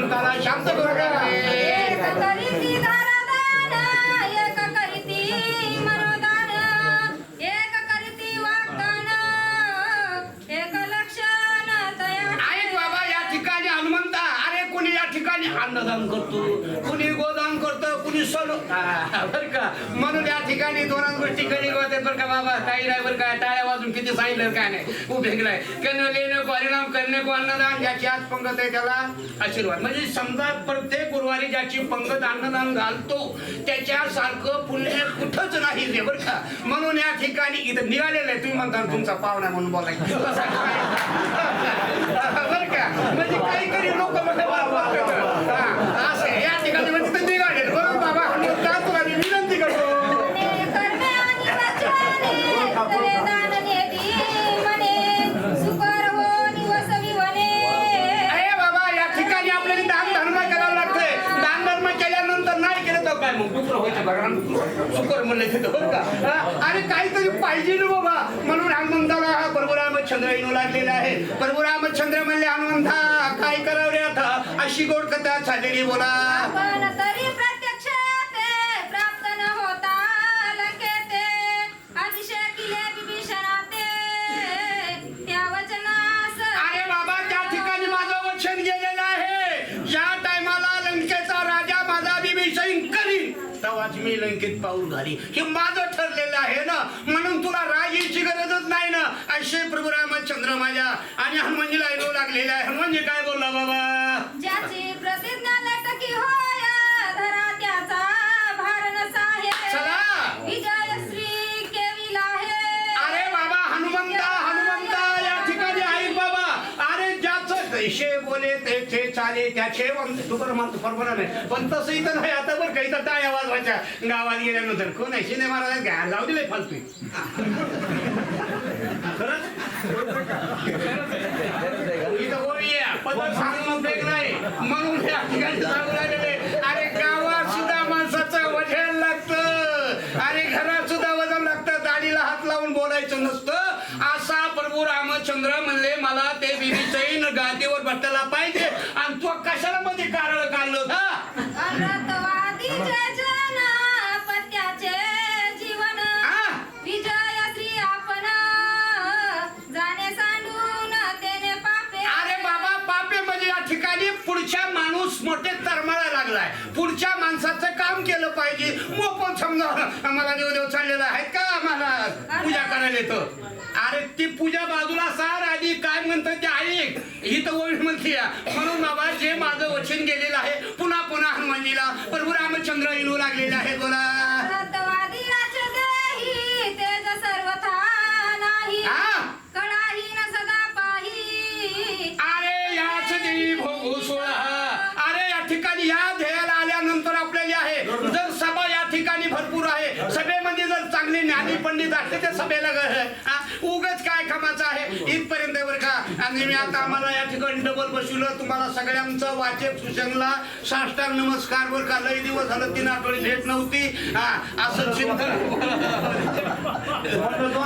हनुमंताला शांत करू ठिकाणी अन्नदान करतो? कुणी गोदान करतो? कुणी सोलो बर का. म्हणून ठिकाणी दोन ठिकाणी कधी होते बरं का बाबा काही नाही बरं काय टाळ्या वाजून किती सांगितलं काय नाही. उभे नाही कर्ण लेणे को हरिनाम करणे को अन्नदान ज्याची आज पंगत आहे त्याला आशीर्वाद. म्हणजे समजा प्रत्येक गुरुवारी ज्याची पंगत अन्नदान घालतो त्याच्यासारखं पुण्य कुठंच नाही बरं का. म्हणून या ठिकाणी इथं निघालेलं आहे. तुम्ही म्हणता तुमचा पाहुणा म्हणून बोलायचं. मग दुसरं व्हायचं बघा शुकर म्हणलं तिथं बरं हो का? अरे काहीतरी पाहिजे ना बाबा. म्हणून हनुमंताला हा प्रभुरामचंद्र येऊ लागलेला आहे. प्रभुरामचंद्र म्हणले हनुमंता काय करावं रे आता? अशी गोड कथा चाललेली बोला. तेव्हाच मी लंकेत पाऊल घाली. हे माझं ठरलेलं आहे ना? म्हणून तुला राजाची गरजच नाही ना? असे प्रभू रामचंद्र माझ्या आणि हनुमानजीला ऐकू लागलेले आहे. हनुमानजी काय बोलला बाबा? ज्याची प्रतिज्ञा लटकी होय धरा त्याचा भार नसाहे चला. विजय श्री केविला आहे. अरे बाबा हनुमंता हनुमंता या ठिकाणी ऐक बाबा. अरे ज्याचं जैसे बोले त्याचे चाले त्याचे. तू बरं म्हणतो बरोबर नाही. पण तसं इथं नाही आता. बरं तर इथं टाळ्या वाजवायच्या. गावात गेल्यानंतर. कोण आहे? शिने महाराज घ्या जाऊ दिले फालतू इथं ओळी आहे. सांगून उपयोग नाही. म्हणून या ठिकाणी सांगू लागले. अरे गावात सुद्धा माणसाचं वजन लागतं. अरे घरात सुद्धा वजन लागतं. दाढीला हात लावून बोलायचं नसतं. असा प्रभू रामचंद्र म्हणले मला ते बिबीचैन की पाहिजे मोफत समजा मला देव देव चाललेला आहे का आम्हाला? पूजा करायला येतं. अरे ती पूजा बाजूला सार आधी काय म्हणतात ते ऐक ही तर ओळख म्हणते म्हणून बाबा जे माझं वचन गेलेलं आहे पुन्हा पुन्हा हनुमानजीला प्रभू रामचंद्र येऊ लागलेले आहे बोला. आम्ही पंडित असते त्या सभेला ग- उगाच काय कामाचं आहे? इथपर्यंत बरं का? आणि मी आता आम्हाला या ठिकाणी डबल बसवलं. तुम्हाला सगळ्यांचं वाचक सुशंगला साष्टांग नमस्कार बर का? लई दिवस झालं तीन आठवडी भेट नव्हती. हा असं चिंतन.